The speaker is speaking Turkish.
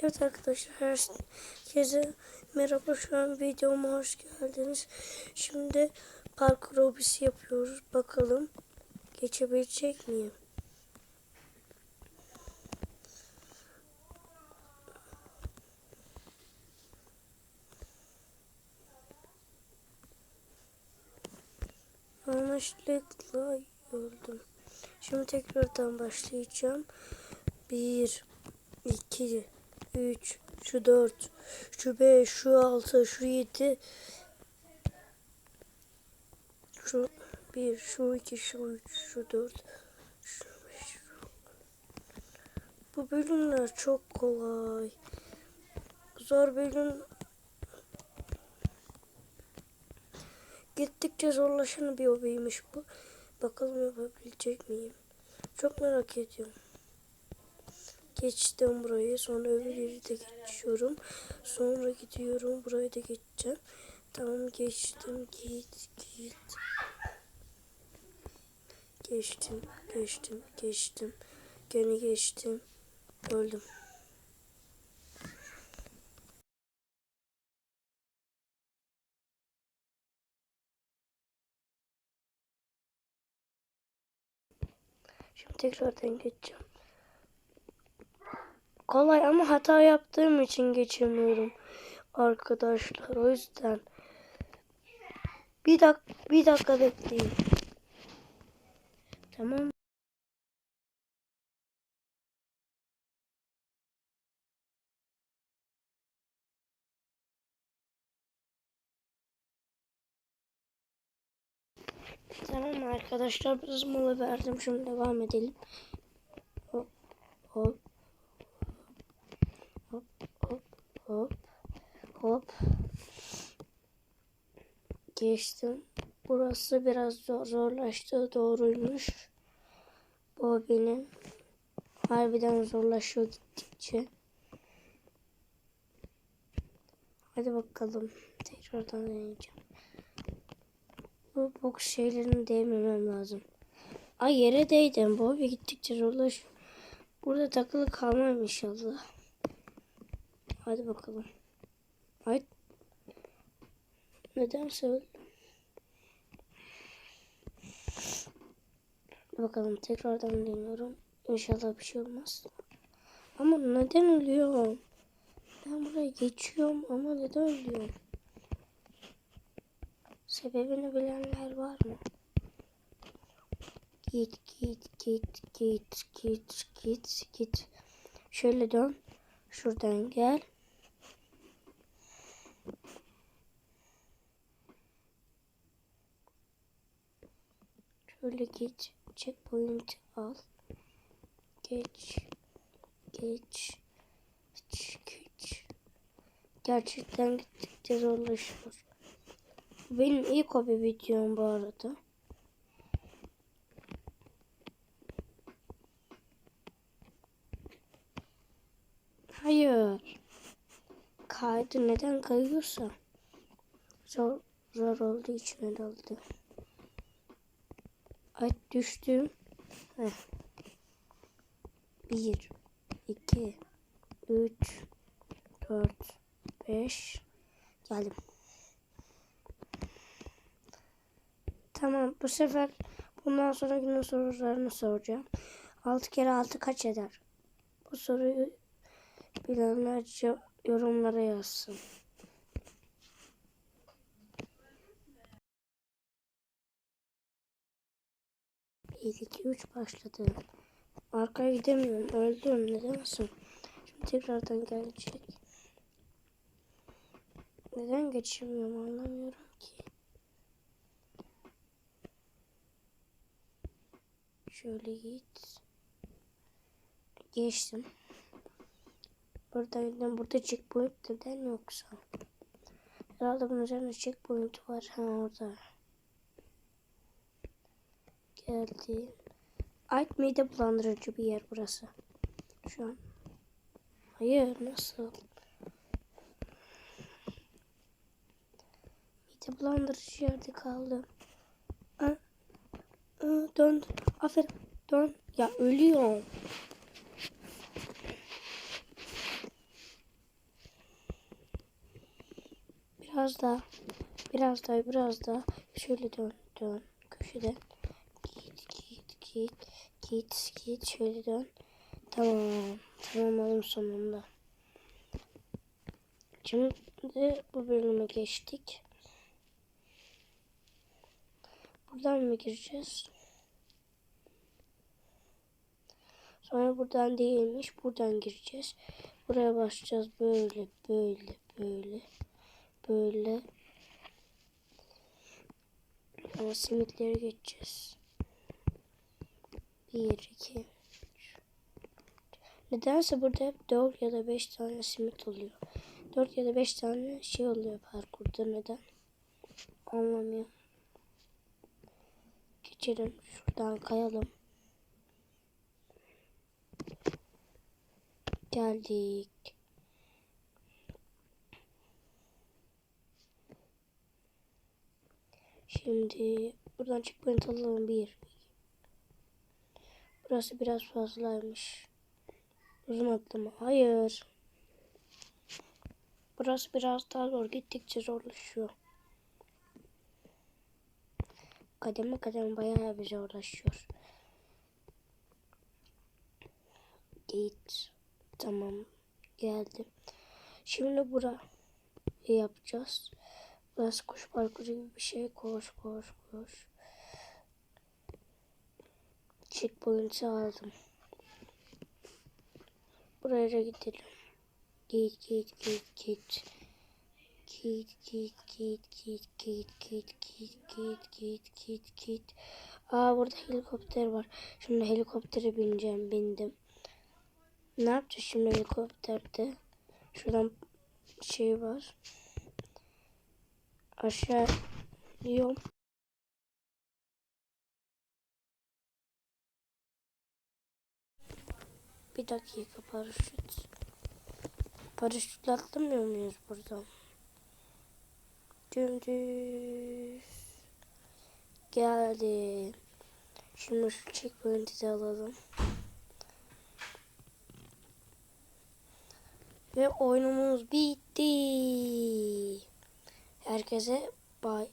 Evet arkadaşlar herkese merhaba şu an videoma hoş geldiniz. Şimdi parkur hobisi yapıyoruz. Bakalım geçebilecek miyim? Yanlışlıkla öldüm. Şimdi tekrardan başlayacağım. Bir, iki, üç, şu dört, şu beş, şu altı, şu yedi, şu bir, şu iki, şu üç, şu dört, şu beş, şu... Bu bölümler çok kolay. Zor bölüm gittikçe zorlaşan bir hobiymiş bu. Bakalım yapabilecek miyim? Çok merak ediyorum. Geçtim burayı. Sonra öbür yeri de geçiyorum. Sonra gidiyorum. Burayı da geçeceğim. Tamam geçtim. Git git. Geçtim. Geçtim. Geçtim. Gene geçtim. Öldüm. Şimdi tekrardan geçeceğim. Kolay ama hata yaptığım için geçemiyorum arkadaşlar. O yüzden bir dak bir dakika bekleyin. Tamam. Tamam arkadaşlar biraz mola verdim. Şimdi devam edelim. Hop hop hop hop hop hop geçtim. Burası biraz zor, zorlaştı. Doğruymuş. Bu benim. Harbiden zorlaşıyor gittikçe. Hadi bakalım. Tekrardan deneyeceğim. Bu boks şeylerini değmemem lazım. Ay yere değdim. Bir gittikçe zorlaşıyor. Burada takılı kalmam inşallah. Hadi bakalım. Ay. Nedense öldüm. Bakalım tekrardan deniyorum. İnşallah bir şey olmaz. Ama neden ölüyorum? Ben buraya geçiyorum ama neden ölüyorum? Sebebini bilenler var mı? Git git git git git git git. Şöyle dön. Şuradan gel. Şöyle git. Checkpoint al. Geç. Geç. Geç. Geç. Gerçekten gittikçe zorlaşıyor. Benim ilk hobi videom bu arada. Hayır. Kaydı neden kayıyorsa. Zor, zor olduğu için herhalde. Ay düştüm. Heh. Bir, iki, üç, dört, beş. Geldim. Tamam bu sefer bundan sonra günün sorularını soracağım. 6 kere 6 kaç eder? Bu soruyu bilenler yorumlara yazsın. Bir, iki, üç başladı. Arkaya gidemiyorum. Öldüm. Nedensin? Şimdi tekrardan gelecek. Neden geçemiyorum anlamıyorum ki. Şöyle git. Geçtim. Buradaydım. Burada checkpoint neden yoksa? Herhalde bunun üzerinde checkpoint var. Ha orada geldi. Ait mide bulandırıcı bir yer burası. Şu an. Hayır nasıl? Mide bulandırıcı yerde kaldım. Ha? Ha, dön. Aferin. Dön. Ya ölüyorum. Biraz daha. Biraz daha. Biraz daha. Şöyle dön. Dön. Köşede. Git, git, git. Şöyle dön. Tamam. Tamamladım sonunda. Şimdi bu bölüme geçtik. Buradan mı gireceğiz? Sonra buradan değilmiş. Buradan gireceğiz. Buraya başlayacağız. Böyle, böyle, böyle. Böyle. Sonra simitleri geçeceğiz. Bir, iki, üç. Nedense burada hep 4 ya da 5 tane simit oluyor. 4 ya da 5 tane şey oluyor parkurda. Neden? Anlamıyorum. Geçelim. Şuradan kayalım. Geldik. Şimdi buradan checkpoint alalım. Bir. Burası biraz fazlaymış. Uzun atlama. Hayır. Burası biraz daha zor. Gittikçe zorlaşıyor. Kademe kademe bayağı bir zorlaşıyor. Git. Tamam. Geldim. Şimdi bura yapacağız. Burası kuş parkuru gibi bir şey. Koş koş koş. Checkpoint'i aldım. Buraya gidelim. Git git git git. Git git git git git git git git git git git. Aa burada helikopter var. Şimdi helikoptere bineceğim. Bindim. Ne yapacağız şimdi helikopterde? Şuradan şey var. Aşağı iniyorum. Bir dakika paraşüt. Paraşütle atlamıyor muyuz buradan? Dümdüz. Geldi. Şimdi şu checkpoint'i de alalım. Ve oyunumuz bitti. Herkese bay.